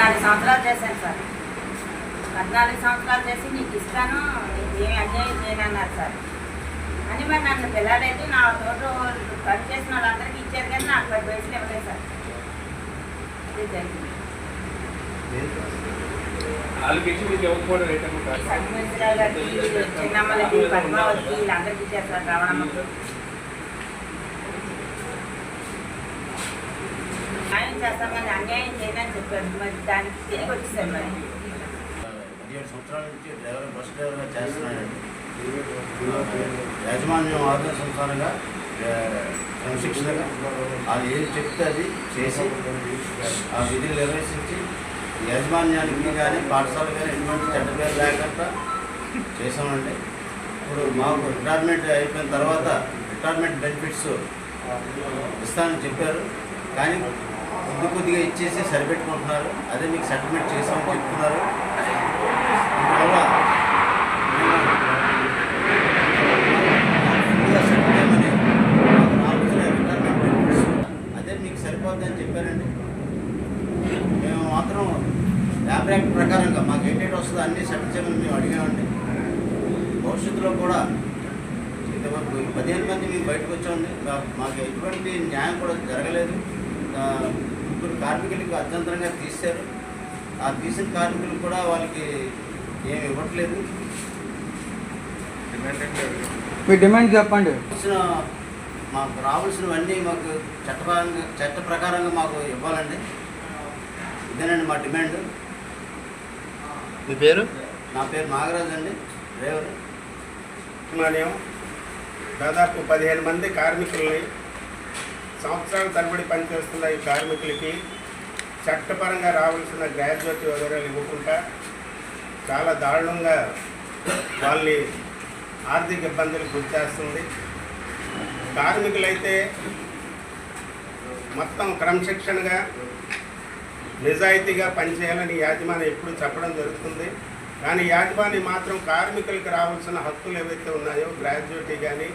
పద్నాలుగు సంవత్సరాలు చేశాను సార్. పద్నాలుగు సంవత్సరాలు చేసి నీకు ఇస్తాను ఏమి అన్యాయం చేయనన్నారు సార్. అని మరి నన్ను పిల్లలైతే నా తోట పని చేసిన వాళ్ళందరికీ ఇచ్చారు కానీ నాకు పది వయసులు ఇవ్వలేదు సార్. అది జరిగింది. చిన్నమ్మలకి పద్మావతికి వీళ్ళందరికీ ఇచ్చారు సార్ రావణమ్మకు న్యాయం చేస్తామని అన్యాయం చేయదని చెప్పారు మరి దానికి తిరిగి వచ్చేసారు మరి పదిహేడు సంవత్సరాల నుంచి డ్రైవర్ బస్ డ్రైవర్గా చేస్తున్నానండి యాజమాన్యం ఆదేశానుసారంగా ఆ, క్రమశిక్షణగా వాళ్ళు ఏది చెప్తే అది చేసి ఆ విధులు నిర్వహించి యాజమాన్యానికి కానీ పాఠశాల కానీ ఎటువంటి చెడ్డ పేరు లేకుండా చేసామండి ఇప్పుడు మాకు రిటైర్మెంట్ అయిపోయిన తర్వాత రిటైర్మెంట్ బెనిఫిట్స్ ఇస్తానని చెప్పారు. కానీ కొద్ది కొద్దిగా ఇచ్చేసి సరిపెట్టుకుంటున్నారు. అదే మీకు సెటిల్మెంట్ చేసామని చెప్తున్నారు. అందువల్ల అదే మీకు సరిపోద్దని చెప్పారండి. మేము మాత్రం ల్యాబ్ యాక్ట్ ప్రకారంగా మాకు ఏంటంటే వస్తుందో అన్నీ సెటిల్ చేయమని మేము అడిగామండి. భవిష్యత్తులో కూడా ఇంతవరకు పదిహేను మంది మేము బయటకు వచ్చామండి. మాకు ఎటువంటి న్యాయం కూడా జరగలేదు. ముగ్గురు కార్మికులకి అర్ధంతరంగా తీశారు. ఆ తీసిన కార్మికులు కూడా వాళ్ళకి ఏమి ఇవ్వట్లేదు. మీ డిమాండ్ చెప్పండి. వచ్చిన మాకు రావాల్సినవన్నీ మాకు చట్టపరంగా చట్ట ప్రకారంగా మాకు ఇవ్వాలండి. ఇదేనండి మా డిమాండ్. మీ పేరు? నా పేరు నాగరాజు అండి డ్రైవర్. దాదాపు పదిహేను మంది కార్మికుల్ని సంవత్సరాల తరబడి పనిచేస్తున్న ఈ కార్మికులకి చట్టపరంగా రావాల్సిన గ్రాడ్యుయేట్ వివరాలు ఇవ్వకుండా చాలా దారుణంగా వాళ్ళని ఆర్థిక ఇబ్బందులకు గురిచేస్తుంది కార్మికులైతే మొత్తం క్రమశిక్షణగా నిజాయితీగా పనిచేయాలని యాజమాన్యం ఎప్పుడు చెప్పడం జరుగుతుంది. కానీ యాజమాన్యం మాత్రం కార్మికులకు రావాల్సిన హక్కులు ఏవైతే ఉన్నాయో గ్రాడ్యుయేటీ కానీ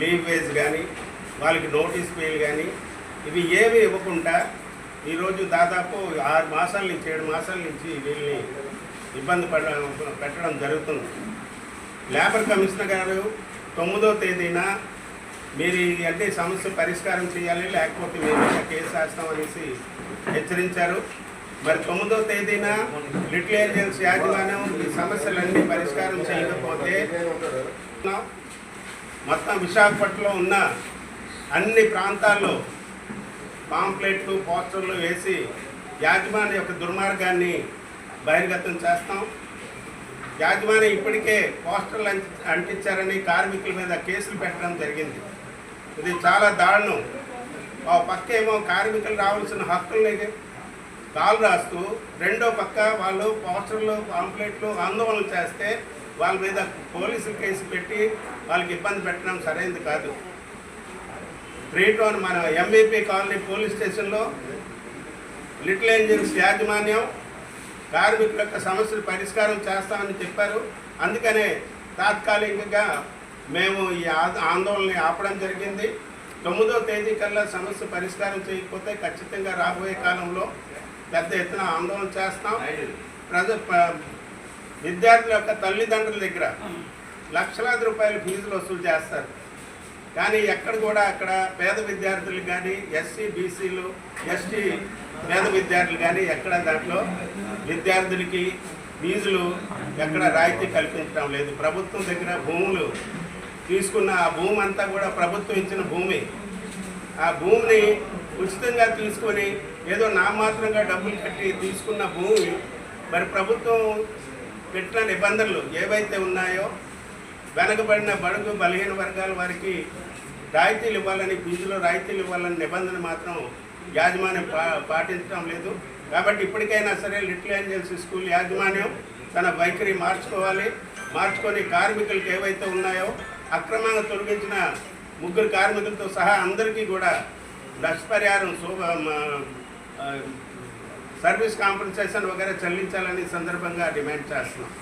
లీవ్ వేజ్ కానీ వాళ్ళకి నోటీస్ పేలు కానీ ఇవి ఏవి ఇవ్వకుండా ఈరోజు దాదాపు ఆరు మాసాల నుంచి ఏడు మాసాల నుంచి వీళ్ళని ఇబ్బంది పడ పెట్టడం జరుగుతుంది. లేబర్ కమిషనర్ గారు తొమ్మిదో తేదీన మీరు ఈ అంటే సమస్య పరిష్కారం చేయాలి లేకపోతే మేము ఇంకా కేసు వేస్తాం అనేసి హెచ్చరించారు. మరి తొమ్మిదో తేదీన లిటిల్ ఏంజల్స్ యాజమాన్యం ఈ సమస్యలన్నీ పరిష్కారం చేయకపోతే మొత్తం విశాఖపట్నంలో ఉన్న అన్ని ప్రాంతాల్లో పాంప్లెట్లు పోస్టర్లు వేసి యాజమాన్య యొక్క దుర్మార్గాన్ని బహిర్గతం చేస్తాం. యాజమాన్యం ఇప్పటికే పోస్టర్లు అంటించారని కార్మికుల మీద కేసులు పెట్టడం జరిగింది. ఇది చాలా దారుణం. ఆ పక్క ఏమో కార్మికులు రావాల్సిన హక్కులు కాలు రాస్తూ రెండో పక్క వాళ్ళు పోస్టర్లు పాంప్లెట్లు ఆందోళన చేస్తే వాళ్ళ మీద పోలీసులు కేసు పెట్టి వాళ్ళకి ఇబ్బంది పెట్టడం సరైనది కాదు. త్రీ టౌన్ మన ఎంబీపీ కాలనీ పోలీస్ స్టేషన్లో లిటిల్ ఏంజల్స్ యాజమాన్యం కార్మికుల యొక్క సమస్యలు పరిష్కారం చేస్తామని చెప్పారు. అందుకనే తాత్కాలికంగా మేము ఈ ఆందోళనని ఆపడం జరిగింది. తొమ్మిదో తేదీ కల్లా సమస్య పరిష్కారం చేయకపోతే ఖచ్చితంగా రాబోయే కాలంలో పెద్ద ఎత్తున ఆందోళన చేస్తాం. ప్రజ విద్యార్థుల యొక్క తల్లిదండ్రుల దగ్గర లక్షలాది రూపాయల ఫీజులు వసూలు చేస్తారు. కానీ ఎక్కడ కూడా అక్కడ పేద విద్యార్థులు కానీ ఎస్సీ బీసీలు ఎస్టీ పేద విద్యార్థులు కానీ ఎక్కడ దాంట్లో విద్యార్థులకి ఫీజులు ఎక్కడ రాయితీ కల్పించడం లేదు. ప్రభుత్వం దగ్గర భూములు తీసుకున్న ఆ భూమి అంతా కూడా ప్రభుత్వం ఇచ్చిన భూమి. ఆ భూమిని ఉచితంగా తీసుకొని ఏదో నామాత్రంగా డబ్బులు కట్టి తీసుకున్న భూమి మరి ప్రభుత్వం పెట్టిన నిబంధనలు ఏవైతే ఉన్నాయో వెనకబడిన బడుగు బలహీన వర్గాల వారికి రాయితీలు ఇవ్వాలని ఫీజులో రాయితీలు ఇవ్వాలని నిబంధన మాత్రం యాజమాన్యం పా పాటించడం లేదు. కాబట్టి ఇప్పటికైనా సరే లిటిల్ ఏంజల్స్ స్కూల్ యాజమాన్యం తన వైఖరి మార్చుకోవాలి. మార్చుకొని కార్మికులకు ఏవైతే ఉన్నాయో అక్రమంగా తొలగించిన ముగ్గురు కార్మికులతో సహా అందరికీ కూడా నష్టపరిహారం సర్వీస్ కాంపెన్సేషన్ వగేరా చెల్లించాలని సందర్భంగా డిమాండ్ చేస్తున్నాం.